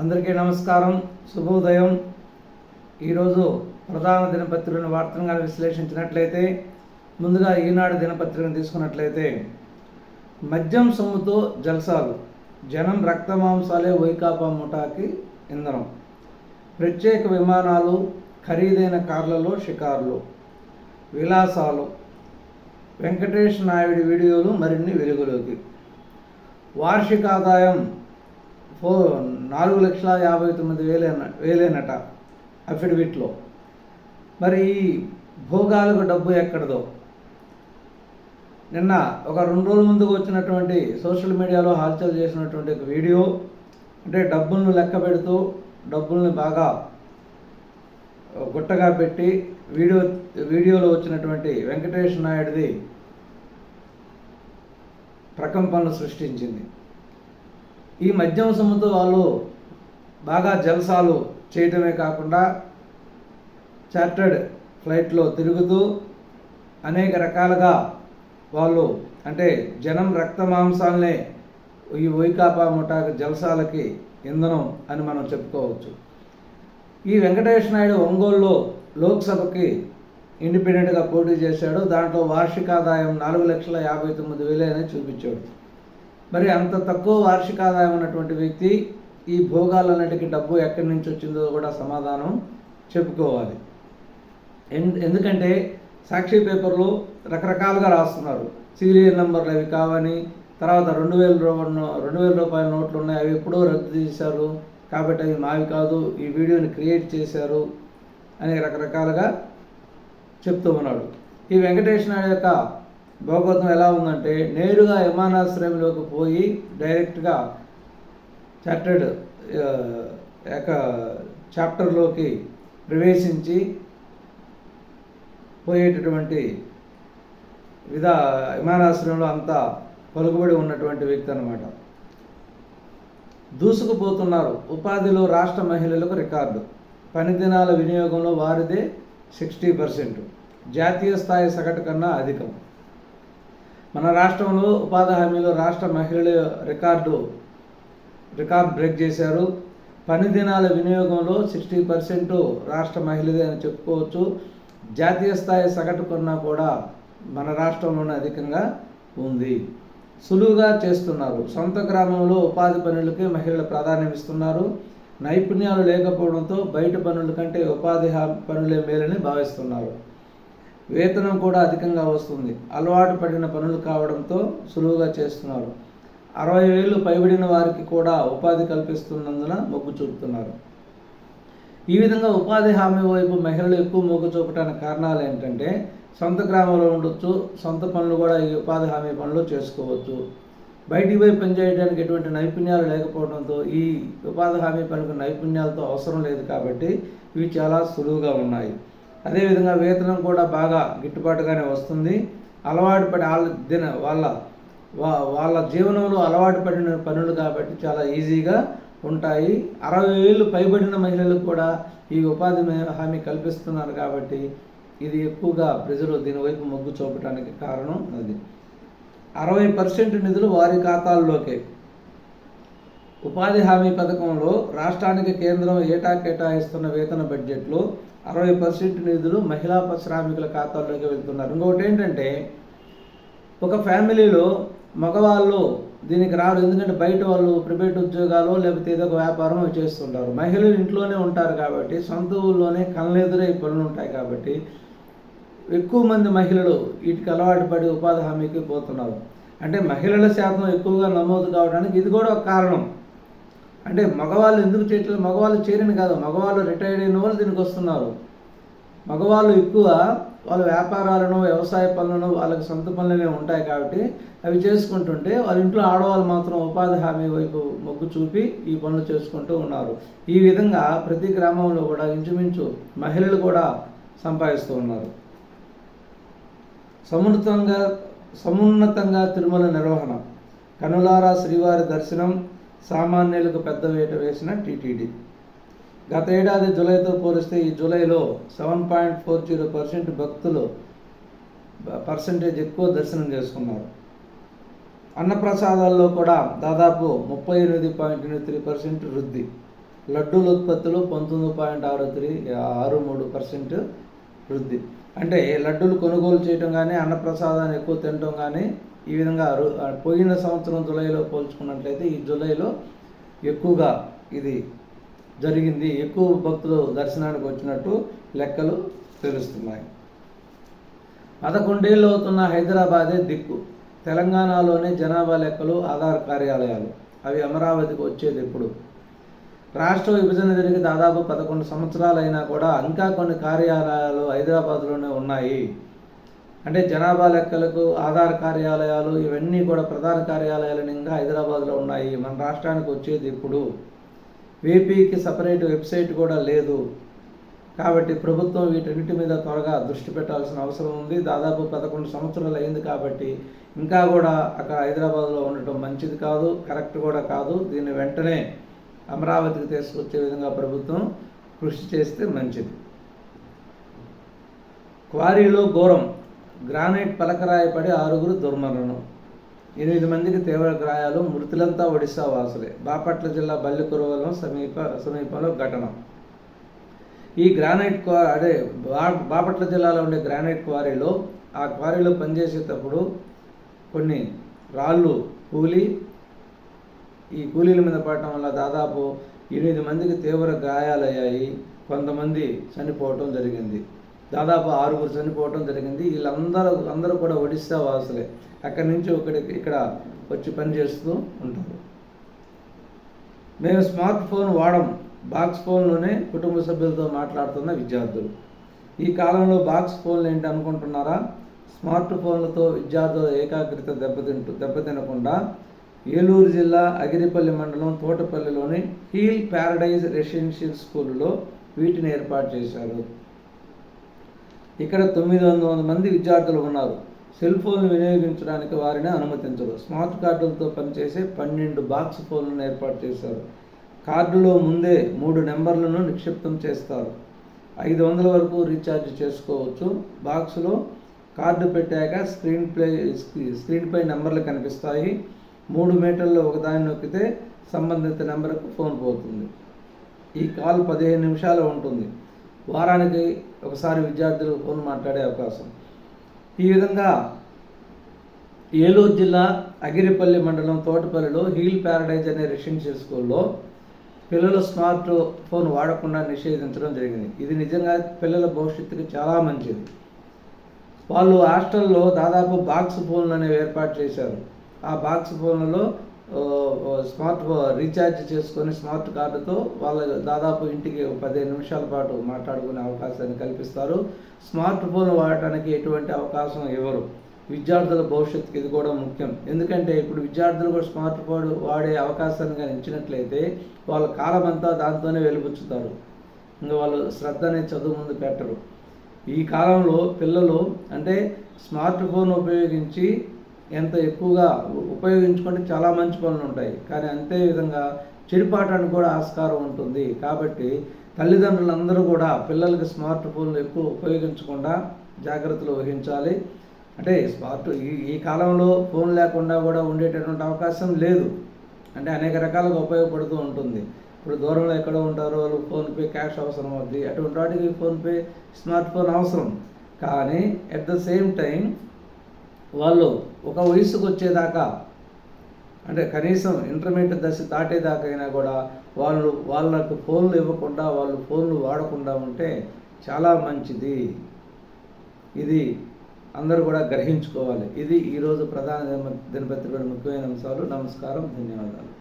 అందరికీ నమస్కారం శుభోదయం. ఈరోజు ప్రధాన దినపత్రికలను వార్తలుగా విశ్లేషించినట్లయితే ముందుగా ఈనాడు దినపత్రికను తీసుకున్నట్లయితే మద్యం సొమ్ముతో జల్సాలు జనం రక్తమాంసాలే వైకాపా ముఠాకి ఇంధనం ప్రత్యేక విమానాలు ఖరీదైన కార్లలో షికార్లు విలాసాలు వెంకటేష్ నాయుడు వీడియోలు మరిన్ని వెలుగులోకి. వార్షిక ఆదాయం ఫో నాలుగు లక్షల యాభై తొమ్మిది వేలేన వేలేనట అఫిడవిట్లో. మరి ఈ భోగాలకు డబ్బు ఎక్కడదో? నిన్న ఒక రెండు రోజుల ముందుకు వచ్చినటువంటి సోషల్ మీడియాలో హల్చల్ చేసినటువంటి ఒక వీడియో అంటే డబ్బులను లెక్క పెడుతూ డబ్బుల్ని బాగా గుట్టగా పెట్టి వీడియో వీడియోలో వచ్చినటువంటి వెంకటేష్ నాయుడిది ప్రకంపనలు సృష్టించింది. ఈ మద్యం సొమ్ముతో వాళ్ళు బాగా జల్సాలు చేయటమే కాకుండా చార్టర్డ్ ఫ్లైట్లో తిరుగుతూ అనేక రకాలుగా వాళ్ళు అంటే జనం రక్త మాంసాలనే ఈ వైకాపా ముఠా జల్సాలకి ఇంధనం అని మనం చెప్పుకోవచ్చు. ఈ వెంకటేష్ నాయుడు ఒంగోలులో లోక్సభకి ఇండిపెండెంట్గా పోటీ చేశాడు. దాంట్లో వార్షిక ఆదాయం నాలుగు లక్షల యాభై తొమ్మిది వేలే అని చూపించాడు. మరి అంత తక్కువ వార్షిక ఆదాయం ఉన్నటువంటి వ్యక్తి ఈ భోగాలన్నిటికీ డబ్బు ఎక్కడి నుంచి వచ్చిందో కూడా సమాధానం చెప్పుకోవాలి. ఎన్- ఎందుకంటే సాక్షి పేపర్లు రకరకాలుగా రాస్తున్నారు. సీరియల్ నెంబర్లు అవి కావని తర్వాత రెండు వేల రెండు వేల రూపాయల నోట్లు ఉన్నాయి అవి ఎప్పుడో రద్దు చేశారు. కాబట్టి అవి మావి కాదు ఈ వీడియోని క్రియేట్ చేశారు అని రకరకాలుగా చెప్తూ ఉన్నాడు. ఈ వెంకటేష్ నాయుడు యొక్క భౌగోతం ఎలా ఉందంటే నేరుగా విమానాశ్రయంలోకి పోయి డైరెక్ట్గా చార్టర్డ్ యొక్క చాప్టర్లోకి ప్రవేశించి పోయేటటువంటి విధా విమానాశ్రయంలో అంతా పలుకుబడి ఉన్నటువంటి వ్యక్తి అనమాట దూసుకుపోతున్నారు. ఉపాధిలో రాష్ట్ర మహిళలకు రికార్డు. పని దినాల వినియోగంలో వారిదే సిక్స్టీ పర్సెంట్. జాతీయ స్థాయి సగటు కన్నా అధికం. మన రాష్ట్రంలో ఉపాధి హామీలో రాష్ట్ర మహిళల రికార్డు రికార్డ్ బ్రేక్ చేశారు. పని దినాల వినియోగంలో సిక్స్టీ పర్సెంట్ రాష్ట్ర మహిళదే అని చెప్పుకోవచ్చు. జాతీయ స్థాయి సగటు కన్నా కూడా మన రాష్ట్రంలోనే అధికంగా ఉంది. సులువుగా చేస్తున్నారు. సొంత గ్రామంలో ఉపాధి పనులకి మహిళలు ప్రాధాన్యం ఇస్తున్నారు. నైపుణ్యాలు లేకపోవడంతో బయట పనుల కంటే ఉపాధి పనులే మేలని భావిస్తున్నారు. వేతనం కూడా అధికంగా వస్తుంది. అలవాటు పడిన పనులు కావడంతో సులువుగా చేస్తున్నారు. అరవై వేలు పైబడిన వారికి కూడా ఉపాధి కల్పిస్తున్నందున మొగ్గు చూపుతున్నారు. ఈ విధంగా ఉపాధి హామీ వైపు మహిళలు ఎక్కువ మొగ్గు చూపడానికి కారణాలు ఏంటంటే సొంత గ్రామంలో ఉండొచ్చు సొంత పనులు కూడా ఈ ఉపాధి హామీ పనులు చేసుకోవచ్చు. బయటికి పోయి పనిచేయడానికి ఎటువంటి నైపుణ్యాలు లేకపోవడంతో ఈ ఉపాధి హామీ పనులకు నైపుణ్యాలతో అవసరం లేదు కాబట్టి ఇవి చాలా సులువుగా ఉన్నాయి. అదేవిధంగా వేతనం కూడా బాగా గిట్టుబాటుగానే వస్తుంది. అలవాటు పడి వాళ్ళ దిన వాళ్ళ వాళ్ళ జీవనంలో అలవాటు పడిన పనులు కాబట్టి చాలా ఈజీగా ఉంటాయి. అరవై వేలు పైబడిన మహిళలకు కూడా ఈ ఉపాధి హామీ కల్పిస్తున్నారు కాబట్టి ఇది ఎక్కువగా ప్రజలు దీని వైపు మొగ్గు చూపడానికి కారణం అది. అరవై పర్సెంట్ నిధులు వారి ఖాతాల్లోకే. ఉపాధి హామీ పథకంలో రాష్ట్రానికి కేంద్రం ఏటా కేటాయిస్తున్న వేతన బడ్జెట్లో అరవై పర్సెంట్ నిధులు మహిళా శ్రామికుల ఖాతాల్లోకి వెళ్తున్నారు. ఇంకొకటి ఏంటంటే ఒక ఫ్యామిలీలో మగవాళ్ళు దీనికి రాడు ఎందుకంటే బయట వాళ్ళు ప్రైవేట్ ఉద్యోగాలు లేకపోతే ఏదో ఒక వ్యాపారం చేస్తుంటారు. మహిళలు ఇంట్లోనే ఉంటారు కాబట్టి సొంత ఊళ్ళోనే కళ్ళెదురే పనులు ఉంటాయి కాబట్టి ఎక్కువ మంది మహిళలు వీటికి అలవాటు పడి ఉపాధి హామీకి పోతున్నారు. అంటే మహిళల శాతం ఎక్కువగా నమోదు కావడానికి ఇది కూడా ఒక కారణం. అంటే మగవాళ్ళు ఎందుకు చేయట్లేదు మగవాళ్ళు చేరని కాదు. మగవాళ్ళు రిటైర్డ్ అయిన వాళ్ళు దీనికి వస్తున్నారు. మగవాళ్ళు ఎక్కువ వాళ్ళ వ్యాపారాలను వ్యవసాయ పనులను వాళ్ళకి సొంత పనులనే ఉంటాయి కాబట్టి అవి చేసుకుంటుంటే వాళ్ళ ఇంట్లో ఆడవాళ్ళు మాత్రం ఉపాధి హామీ వైపు మొగ్గు చూపి ఈ పనులు చేసుకుంటూ ఉన్నారు. ఈ విధంగా ప్రతి గ్రామంలో కూడా ఇంచుమించు మహిళలు కూడా సంపాదిస్తూ ఉన్నారు. సమున్నతంగా సమున్నతంగా తిరుమల నిర్వహణ. కనులారా శ్రీవారి దర్శనం సామాన్యులకు పెద్ద వేట వేసిన టీటీడీ. గత ఏడాది జూలైతో పోలిస్తే ఈ జూలైలో seven point four zero percent భక్తులు పర్సంటేజ్ ఎక్కువ దర్శనం చేసుకున్నారు. అన్నప్రసాదాల్లో కూడా దాదాపు ముప్పై ఎనిమిది పాయింట్ ఎనిమిది త్రీ పర్సెంట్ వృద్ధి. లడ్డూల ఉత్పత్తులు పంతొమ్మిది పాయింట్ ఆరు త్రీ ఆరు మూడు పర్సెంట్ వృద్ధి. అంటే లడ్డూలు కొనుగోలు చేయటం కానీ అన్నప్రసాదాన్ని ఎక్కువ తినటం కానీ ఈ విధంగా పోయిన సంవత్సరం జూలైలో పోల్చుకున్నట్లయితే ఈ జూలైలో ఎక్కువగా ఇది జరిగింది. ఎక్కువ భక్తులు దర్శనానికి వచ్చినట్టు లెక్కలు తెలుస్తున్నాయి. పదకొండేళ్ళు అవుతున్న హైదరాబాదే దిక్కు. తెలంగాణలోనే జనాభా లెక్కలు ఆధార్ కార్యాలయాలు. అవి అమరావతికి వచ్చేది ఎప్పుడు? రాష్ట్ర విభజన జరిగి దాదాపు పదకొండు సంవత్సరాలు అయినా కూడా ఇంకా కొన్ని కార్యాలయాలు హైదరాబాద్లోనే ఉన్నాయి. అంటే జనాభా లెక్కలకు ఆధార్ కార్యాలయాలు ఇవన్నీ కూడా ప్రధాన కార్యాలయాలు ఇంకా హైదరాబాద్లో ఉన్నాయి. మన రాష్ట్రానికి వచ్చేది ఇప్పుడు. వీపీకి సపరేట్ వెబ్సైట్ కూడా లేదు. కాబట్టి ప్రభుత్వం వీటన్నిటి మీద త్వరగా దృష్టి పెట్టాల్సిన అవసరం ఉంది. దాదాపు పదకొండు సంవత్సరాలు అయింది కాబట్టి ఇంకా కూడా అక్కడ హైదరాబాద్లో ఉండటం మంచిది కాదు కరెక్ట్ కూడా కాదు. దీన్ని వెంటనే అమరావతికి తీసుకొచ్చే విధంగా ప్రభుత్వం కృషి చేస్తే మంచిది. క్వారీలో ఘోరం. గ్రానైట్ పలకరాయి పడి ఆరుగురు దుర్మరణం ఎనిమిది మందికి తీవ్ర గాయాలు మృతులంతా ఒడిశా వాసులే. బాపట్ల జిల్లా బల్లికురవలం సమీప సమీపంలో ఘటన. ఈ గ్రానైట్ క్వా అదే బాపట్ల జిల్లాలో ఉండే గ్రానైట్ క్వారీలో ఆ క్వారీలో పనిచేసేటప్పుడు కొన్ని రాళ్ళు కూలి ఈ కూలీల మీద పడటం వల్ల దాదాపు ఎనిమిది మందికి తీవ్ర గాయాలయ్యాయి. కొంతమంది చనిపోవటం జరిగింది. దాదాపు ఆరుగురు చనిపోవటం జరిగింది. వీళ్ళందరూ అందరూ కూడా ఒడిశా వాసులే. అక్కడి నుంచి ఒకటి ఇక్కడ వచ్చి పనిచేస్తూ ఉంటారు. మేము స్మార్ట్ ఫోన్ వాడం. బాక్స్ ఫోన్లోనే కుటుంబ సభ్యులతో మాట్లాడుతున్న విద్యార్థులు. ఈ కాలంలో బాక్స్ ఫోన్లు ఏంటి అనుకుంటున్నారా? స్మార్ట్ ఫోన్లతో విద్యార్థుల ఏకాగ్రత దెబ్బతింటు దెబ్బతినకుండా ఏలూరు జిల్లా అగిరిపల్లి మండలం తోటపల్లిలోని హీల్ ప్యారడైజ్ రెసిడెన్షియల్ స్కూల్లో వీటిని ఏర్పాటు చేశారు. ఇక్కడ తొమ్మిది వందల మంది విద్యార్థులు ఉన్నారు. సెల్ ఫోన్లు వినియోగించడానికి వారిని అనుమతించరు. స్మార్ట్ కార్డులతో పనిచేసే పన్నెండు బాక్స్ ఫోన్లను ఏర్పాటు చేశారు. కార్డులో ముందే మూడు నెంబర్లను నిక్షిప్తం చేస్తారు. ఐదు వందల వరకు రీఛార్జ్ చేసుకోవచ్చు. బాక్స్లో కార్డు పెట్టాక స్క్రీన్ ప్లే స్క్రీన్పై నెంబర్లు కనిపిస్తాయి. మూడు మీటర్లు ఒకదాన్ని నొక్కితే సంబంధిత నెంబర్కు ఫోన్ పోతుంది. ఈ కాల్ పదిహేను నిమిషాలు ఉంటుంది. వారానికి ఒకసారి విద్యార్థులు ఫోన్ మాట్లాడే అవకాశం. ఈ విధంగా ఏలూరు జిల్లా అగిరిపల్లి మండలం తోటపల్లిలో హీల్ ప్యారడైజ్ అనే రెసిడెన్షియల్ స్కూల్లో పిల్లలు స్మార్ట్ ఫోన్ వాడకుండా నిషేధించడం జరిగింది. ఇది నిజంగా పిల్లల భవిష్యత్తుకి చాలా మంచిది. వాళ్ళు హాస్టల్లో దాదాపు బాక్స్ ఫోన్లు అనేవి ఏర్పాటు చేశారు. ఆ బాక్స్ ఫోన్లలో స్మార్ట్ రీఛార్జ్ చేసుకొని స్మార్ట్ కార్డుతో వాళ్ళ దాదాపు ఇంటికి పదిహేను నిమిషాల పాటు మాట్లాడుకునే అవకాశాన్ని కల్పిస్తారు. స్మార్ట్ ఫోన్ వాడటానికి ఎటువంటి అవకాశం ఇవ్వరు విద్యార్థుల భవిష్యత్తుకి ఇది కూడా ముఖ్యం. ఎందుకంటే ఇప్పుడు విద్యార్థులు కూడా స్మార్ట్ ఫోన్ వాడే అవకాశాన్ని కానీ ఇచ్చినట్లయితే వాళ్ళ కాలం అంతా దాంతోనే వెలుపుచ్చుతారు. ఇంకా వాళ్ళు శ్రద్ధ అనేది చదువు ముందు పెట్టరు. ఈ కాలంలో పిల్లలు అంటే స్మార్ట్ ఫోన్ ఉపయోగించి ఎంత ఎక్కువగా ఉపయోగించుకుంటే చాలా మంచి పనులు ఉంటాయి. కానీ అంతే విధంగా చెడిపాటానికి కూడా ఆస్కారం ఉంటుంది. కాబట్టి తల్లిదండ్రులందరూ కూడా పిల్లలకి స్మార్ట్ ఫోన్లు ఎక్కువ ఉపయోగించకుండా జాగ్రత్తలు వహించాలి. అంటే స్మార్ట్ ఈ ఈ కాలంలో ఫోన్ లేకుండా కూడా ఉండేటటువంటి అవకాశం లేదు. అంటే అనేక రకాలుగా ఉపయోగపడుతూ ఉంటుంది. ఇప్పుడు దూరంలో ఎక్కడ ఉంటారో వాళ్ళు ఫోన్పే క్యాష్ అవసరం అవుద్ది. అటువంటి వాటికి ఫోన్పే స్మార్ట్ ఫోన్ అవసరం. కానీ అట్ ద సేమ్ టైం వాళ్ళు ఒక వయసుకు వచ్చేదాకా అంటే కనీసం ఇంటర్మీడియట్ దశ దాటేదాకైనా అయినా కూడా వాళ్ళు వాళ్ళకు ఫోన్లు ఇవ్వకుండా వాళ్ళు ఫోన్లు వాడకుండా ఉంటే చాలా మంచిది. ఇది అందరూ కూడా గ్రహించుకోవాలి. ఇది ఈరోజు ప్రధాన దిన ముఖ్యమైన అంశాలు. నమస్కారం ధన్యవాదాలు.